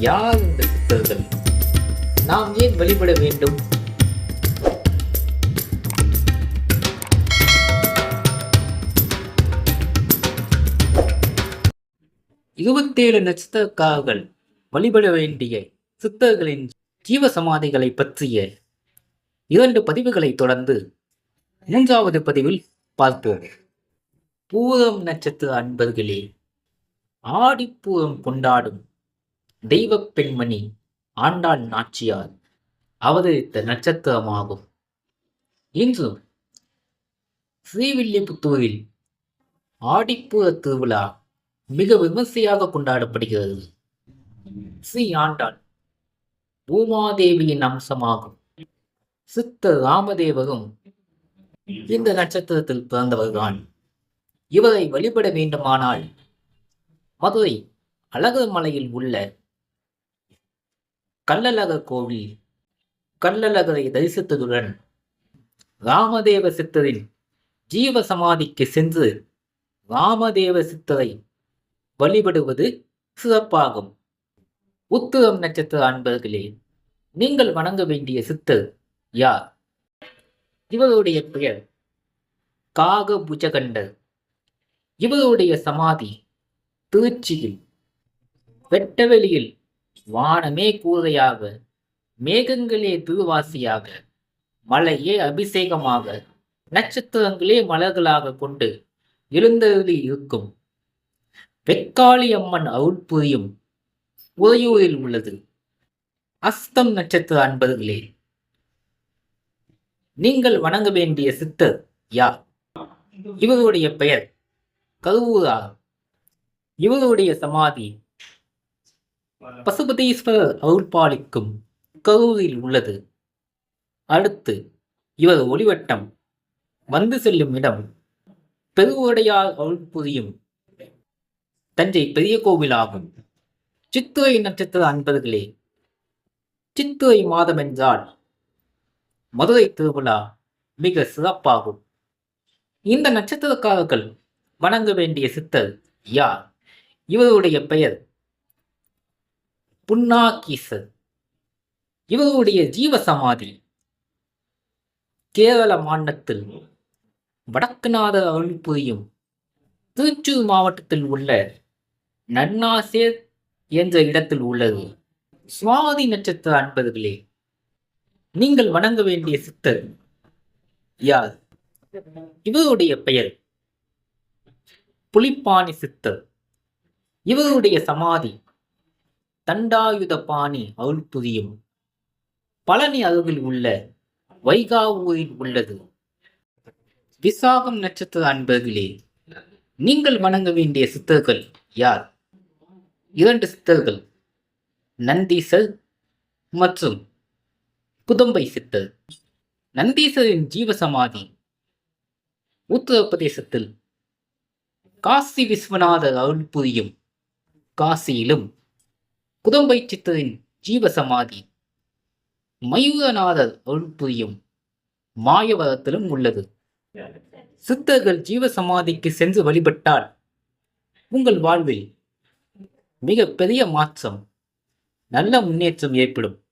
யார் இந்த புத்தர்கள் நாம் ஏன் வழிபட வேண்டும்? இருபத்தேழு நட்சத்திரக்காரர்கள் வழிபட வேண்டிய சித்தர்களின் ஜீவ சமாதிகளை பற்றிய இரண்டு பதிவுகளை தொடர்ந்து மூன்றாவது பதிவில் பார்ப்போம். பூரம் நட்சத்திர அன்பர்களே ஆடிப்பூரம் கொண்டாடும் தெய்வ பெண்மணி ஆண்டாள் நாச்சியார் அவதரித்த நட்சத்திரமாகும். இன்றும் ஸ்ரீவில்லிபுத்தூரில் ஆடிப்பூர திருவிழா மிக விமர்சையாக கொண்டாடப்படுகிறது. ஸ்ரீ ஆண்டாள் பூமாதேவியின் அம்சமாகும். சித்த ராமதேவரும் இந்த நட்சத்திரத்தில் பிறந்தவர்தான். இவரை வழிபட வேண்டுமானால் மதுரை அழகர் மலையில் உள்ள கல்லழக கோவில் கல்லழகரை தரிசித்ததுடன் ராமதேவ சித்தரின் ஜீவ சமாதிக்கு சென்று ராமதேவ சித்தரை வழிபடுவது சிறப்பாகும். உத்திரம் நட்சத்திர அன்பர்களே நீங்கள் வணங்க வேண்டிய சித்தர் யார்? இவருடைய பெயர் காக புஜகண்டர் இவருடைய சமாதி திருச்சியில் வெட்டவெளியில் வானமே கூரையாக மேகங்களே திருவாசியாக மலையே அபிஷேகமாக நட்சத்திரங்களே மலர்களாக கொண்டு எழுந்தருளி இருக்கும். வெக்காளி அம்மன் அவுட்புரியும் உறையூரில் உள்ளது. அஸ்தம் நட்சத்திர அன்பர்களே நீங்கள் வணங்க வேண்டிய சித்தர் யார்? இவருடைய பெயர் கருவூரா. இவருடைய சமாதி பசுபதீஸ்வரர் அருள்பாலிக்கும் கரூரில் உள்ளது. அடுத்து இவர் ஒளிவட்டம் வந்து செல்லும் இடம் பெருவுடையார் அருள் புரியும் தஞ்சை பெரிய கோவிலாகும் சித்துரை நட்சத்திர அன்பர்களே சித்துரை மாதம் என்றால் மதுரை திருவிழா மிக சிறப்பாகும். இந்த நட்சத்திரக்காரர்கள் வணங்க வேண்டிய சித்தர் யார்? இவருடைய பெயர் புன்னாகீசர் இவருடைய ஜீவ சமாதி கேரள மாநிலத்தில் வடக்குநாத அருள் புரியும் திருச்சூர் மாவட்டத்தில் உள்ள நன்னாசேர் என்ற இடத்தில் உள்ளது. சுவாதி நட்சத்திர அன்பர்களே நீங்கள் வணங்க வேண்டிய சித்தர் யார்? இவருடைய பெயர் புலிப்பாணி சித்தர். இவருடைய சமாதி தண்டாயுத பாணி அருள் புரியும் பழனி அருகில் உள்ள வைகாவூரில் உள்ளது. விசாகம் நட்சத்திர அன்பர்களே நீங்கள் வணங்க வேண்டிய சித்தர்கள் யார்? இரண்டு சித்தர்கள் நந்தீசர் மற்றும் குதம்பை சித்தர். நந்தீசரின் ஜீவசமாதி உத்தரப்பிரதேசத்தில் காசி விஸ்வநாதர் அருள் புரியும் காசியிலும் புதம்பை சித்தரின் ஜீவசமாதி. மயூரநாதர் அருள்புரியும் மாயவரத்திலும் உள்ளது. சித்தர்கள் ஜீவசமாதிக்கு சென்று வழிபட்டால் உங்கள் வாழ்வில் மிக பெரிய மாற்றம் நல்ல முன்னேற்றம் ஏற்படும்.